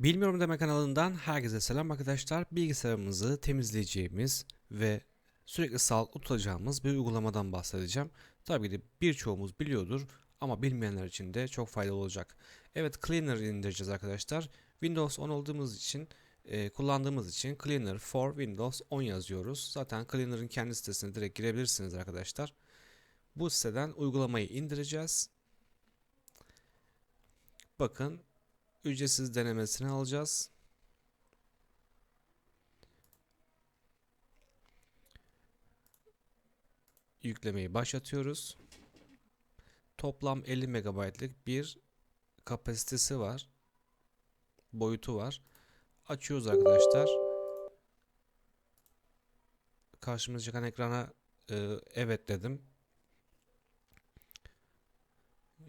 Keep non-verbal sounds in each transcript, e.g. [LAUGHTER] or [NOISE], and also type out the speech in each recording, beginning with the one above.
Bilmiyorum deme kanalından herkese selam arkadaşlar. Bilgisayarımızı temizleyeceğimiz ve sürekli sağlıklı tutacağımız bir uygulamadan bahsedeceğim. Tabii ki birçoğumuz biliyordur ama bilmeyenler için de çok faydalı olacak. Evet Cleaner indireceğiz arkadaşlar. Windows 10 olduğumuz için e, kullandığımız için Cleaner for Windows 10 yazıyoruz. Zaten Cleaner'ın kendi sitesine direkt girebilirsiniz arkadaşlar. Bu siteden uygulamayı indireceğiz. Bakın ücretsiz denemesini alacağız. Yüklemeyi başlatıyoruz. Toplam 50 MB'lık bir kapasitesi var. Boyutu var. Açıyoruz arkadaşlar. Karşımıza çıkan ekrana e, evet dedim.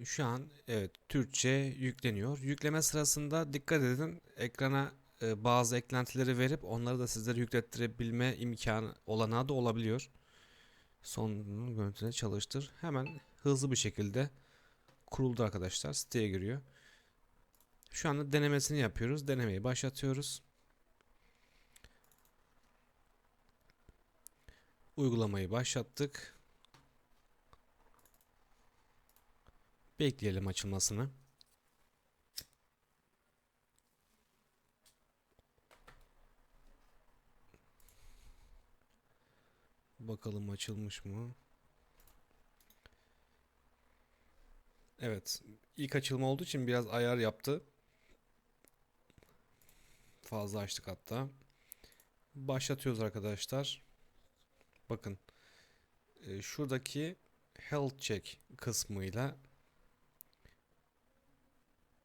Şu an evet Türkçe yükleniyor. Yükleme sırasında dikkat edin ekrana e, bazı eklentileri verip onları da sizlere yüklettirebilme imkanı olanağı da olabiliyor. Son görüntüne çalıştır. Hemen hızlı bir şekilde kuruldu arkadaşlar. Siteye giriyor. Şu anda denemesini yapıyoruz. Denemeyi başlatıyoruz. Uygulamayı başlattık. Bekleyelim açılmasını. Bakalım açılmış mı? Evet. ilk açılma olduğu için biraz ayar yaptı. Fazla açtık hatta. Başlatıyoruz arkadaşlar. Bakın. e, şuradaki Health Check kısmıyla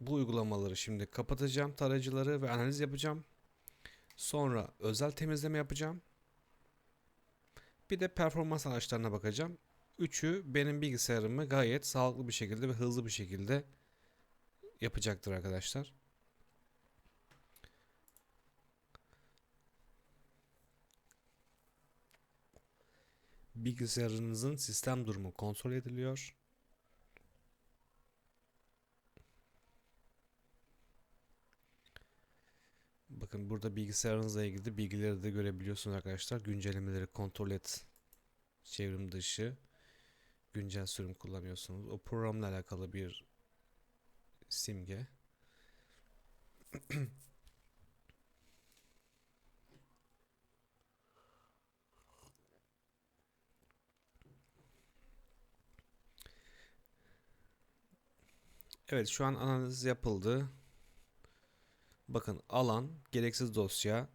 bu uygulamaları şimdi kapatacağım tarayıcıları ve analiz yapacağım. Sonra özel temizleme yapacağım. Bir de performans araçlarına bakacağım. Üçü benim bilgisayarımı gayet sağlıklı bir şekilde ve hızlı bir şekilde yapacaktır arkadaşlar. Bilgisayarınızın sistem durumu kontrol ediliyor. Bakın burada bilgisayarınızla ilgili bilgileri de görebiliyorsunuz arkadaşlar. Güncellemeleri kontrol et. Çevrim dışı. Güncel sürüm kullanıyorsunuz. O programla alakalı bir simge. [CLEARS THROAT] Evet şu an analiz yapıldı. Bakın alan, gereksiz dosya,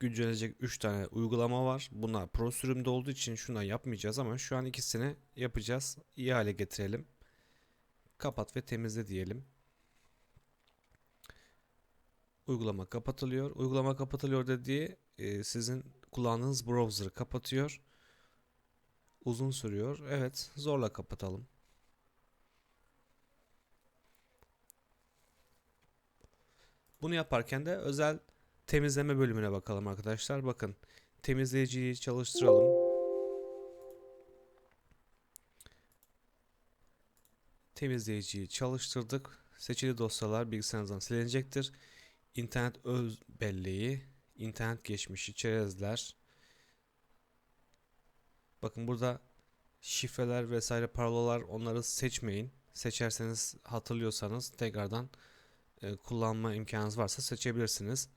güncellenecek 3 tane uygulama var. Bunlar pro sürümde olduğu için şundan yapmayacağız ama şu an ikisini yapacağız. İyi hale getirelim. Kapat ve temizle diyelim. Uygulama kapatılıyor. Uygulama kapatılıyor dediği e, sizin kullandığınız browser'ı kapatıyor. Uzun sürüyor. Evet, zorla kapatalım. Bunu yaparken de özel temizleme bölümüne bakalım arkadaşlar. Bakın temizleyiciyi çalıştıralım. Temizleyiciyi çalıştırdık. Seçili dosyalar bilgisayarınızdan silinecektir. İnternet öz belleği, internet geçmişi, çerezler. Bakın burada şifreler vesaire parolalar onları seçmeyin. Seçerseniz hatırlıyorsanız tekrardan e, kullanma imkanınız varsa seçebilirsiniz.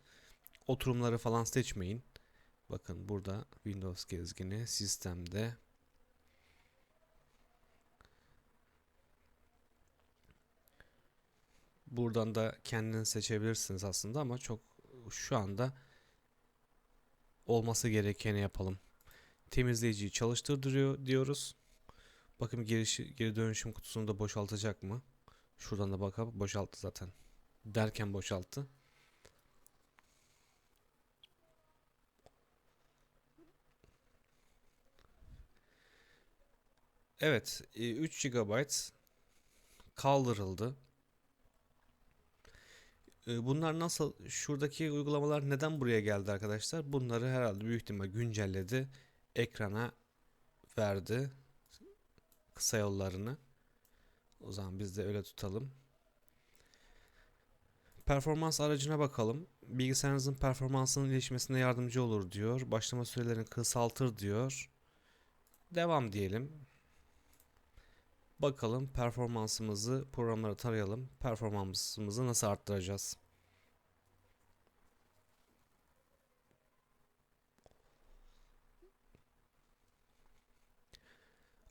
Oturumları falan seçmeyin. Bakın burada Windows gezgini sistemde Buradan da kendiniz seçebilirsiniz aslında ama çok şu anda olması gerekeni yapalım. Temizleyiciyi çalıştır diyor, diyoruz. Bakın geri, geri dönüşüm kutusunu da boşaltacak mı? Şuradan da bakalım boşalttı zaten. Derken boşalttı. Evet, 3 GB kaldırıldı. E, Bunlar nasıl, şuradaki uygulamalar neden buraya geldi arkadaşlar? Bunları herhalde büyük ihtimal güncelledi. Ekrana verdi kısa yollarını. O zaman biz de öyle tutalım. Performans aracına bakalım. Bilgisayarınızın performansının iyileşmesine yardımcı olur diyor. Başlama sürelerini kısaltır diyor. Devam diyelim. Bakalım performansımızı programları tarayalım. Performansımızı nasıl arttıracağız?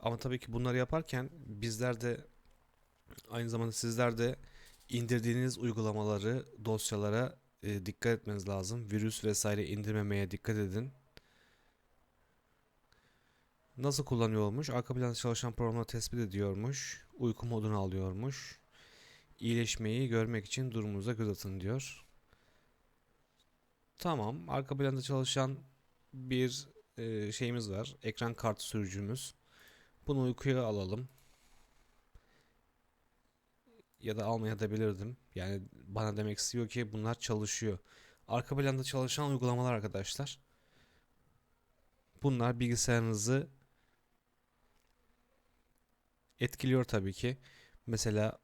Ama tabii ki bunları yaparken bizler de aynı zamanda sizler de indirdiğiniz uygulamaları, dosyalara e, dikkat etmeniz lazım. Virüs vesaire indirmemeye dikkat edin. Nasıl kullanıyormuş? Arka planda çalışan programları tespit ediyormuş. Uyku modunu alıyormuş. İyileşmeyi görmek için durumunuza göz atın diyor. Tamam. Arka planda çalışan bir e, şeyimiz var. Ekran kartı sürücümüz. Bunu uykuya alalım. Ya da almaya da bilirdim. Yani bana demek istiyor ki bunlar çalışıyor. Arka planda çalışan uygulamalar arkadaşlar. Bunlar bilgisayarınızı etkiliyor tabii ki. Mesela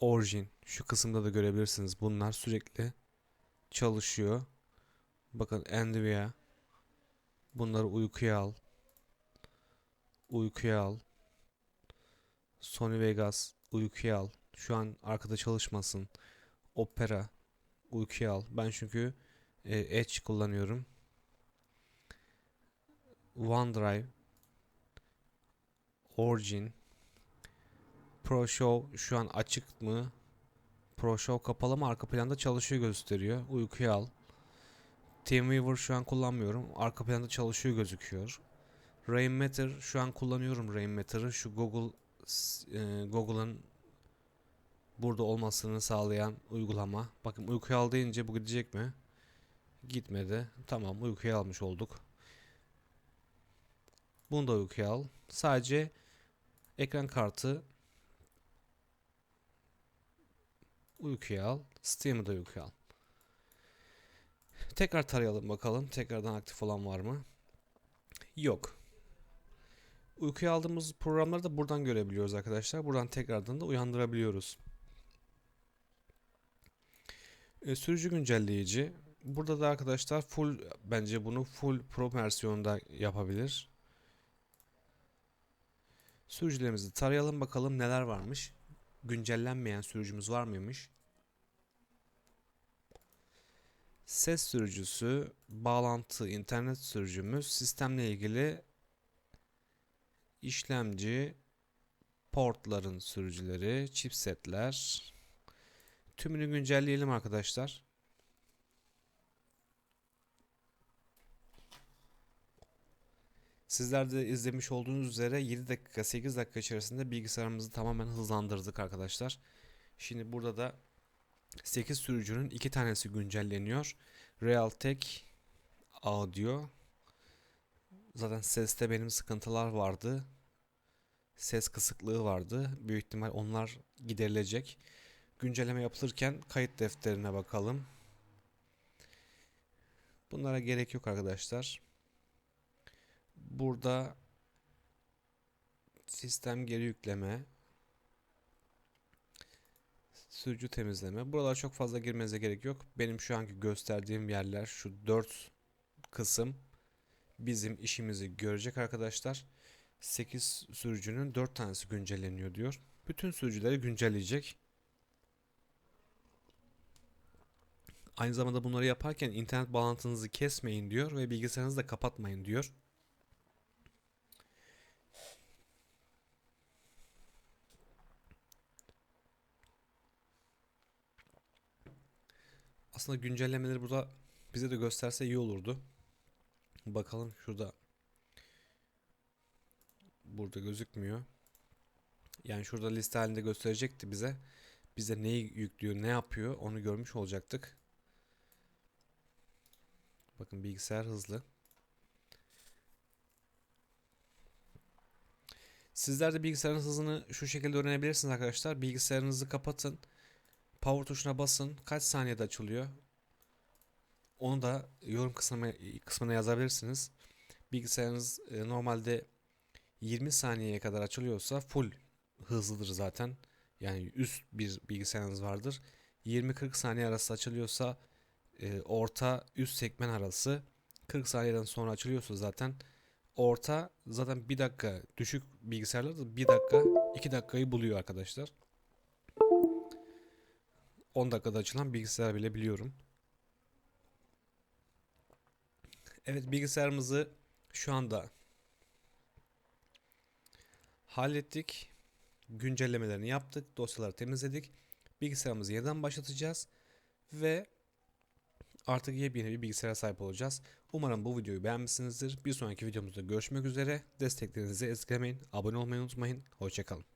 Origin şu kısımda da görebilirsiniz. Bunlar sürekli çalışıyor. Bakın Nvidia bunları uykuya al. Uykuya al. Sony Vegas uykuya al. Şu an arkada çalışmasın. Opera uykuya al. Ben çünkü e, Edge kullanıyorum. OneDrive Origin ProShow şu an açık mı? ProShow kapalı mı? Arka planda çalışıyor gösteriyor. Uykuya al. TeamViewer şu an kullanmıyorum. Arka planda çalışıyor gözüküyor. Rainmeter şu an kullanıyorum Rainmetter'ı. Şu Google e, Google'ın burada olmasını sağlayan uygulama. Bakın uykuya al deyince bu gidecek mi? Gitmedi. Tamam uykuya almış olduk. Bunu da uykuya al. Sadece ekran kartı uykuya al. Steam'ı da uykuya al. Tekrar tarayalım bakalım. Tekrardan aktif olan var mı? Yok. Uykuya aldığımız programları da buradan görebiliyoruz arkadaşlar. Buradan tekrardan da uyandırabiliyoruz. E, sürücü güncelleyici. Burada da arkadaşlar full bence bunu full pro versiyonda yapabilir. Sürücülerimizi tarayalım bakalım neler varmış. Güncellenmeyen sürücümüz var mıymış? Ses sürücüsü, bağlantı, internet sürücümüz, sistemle ilgili işlemci, portların sürücüleri, chipsetler. Tümünü güncelleyelim arkadaşlar. Sizler de izlemiş olduğunuz üzere 7 dakika 8 dakika içerisinde bilgisayarımızı tamamen hızlandırdık arkadaşlar. Şimdi burada da 8 sürücünün 2 tanesi güncelleniyor. Realtek Audio Zaten seste benim sıkıntılar vardı. Ses kısıklığı vardı. Büyük ihtimal onlar giderilecek. Güncelleme yapılırken kayıt defterine bakalım. Bunlara gerek yok arkadaşlar. Burada sistem geri yükleme, sürücü temizleme. Buralara çok fazla girmenize gerek yok. Benim şu anki gösterdiğim yerler şu 4 kısım bizim işimizi görecek arkadaşlar. 8 sürücünün 4 tanesi güncelleniyor diyor. Bütün sürücüleri güncelleyecek. Aynı zamanda bunları yaparken internet bağlantınızı kesmeyin diyor ve bilgisayarınızı da kapatmayın diyor. Aslında güncellemeleri burada bize de gösterse iyi olurdu. Bakalım şurada. Burada gözükmüyor. Yani şurada liste halinde gösterecekti bize. Bize neyi yüklüyor, ne yapıyor onu görmüş olacaktık. Bakın bilgisayar hızlı. Sizler de bilgisayarın hızını şu şekilde öğrenebilirsiniz arkadaşlar. Bilgisayarınızı kapatın. Power tuşuna basın. Kaç saniyede açılıyor? Onu da yorum kısmına, kısmına yazabilirsiniz. Bilgisayarınız e, normalde 20 saniyeye kadar açılıyorsa full hızlıdır zaten. Yani üst bir bilgisayarınız vardır. 20-40 saniye arası açılıyorsa e, orta üst sekmen arası 40 saniyeden sonra açılıyorsa zaten orta zaten 1 dakika düşük bilgisayarlarda 1 dakika 2 dakikayı buluyor arkadaşlar. 10 dakikada açılan bilgisayar bile biliyorum. Evet bilgisayarımızı şu anda hallettik. Güncellemelerini yaptık. Dosyaları temizledik. Bilgisayarımızı yeniden başlatacağız. Ve artık yepyeni bir bilgisayara sahip olacağız. Umarım bu videoyu beğenmişsinizdir. Bir sonraki videomuzda görüşmek üzere. Desteklerinizi esirgemeyin. Abone olmayı unutmayın. Hoşçakalın.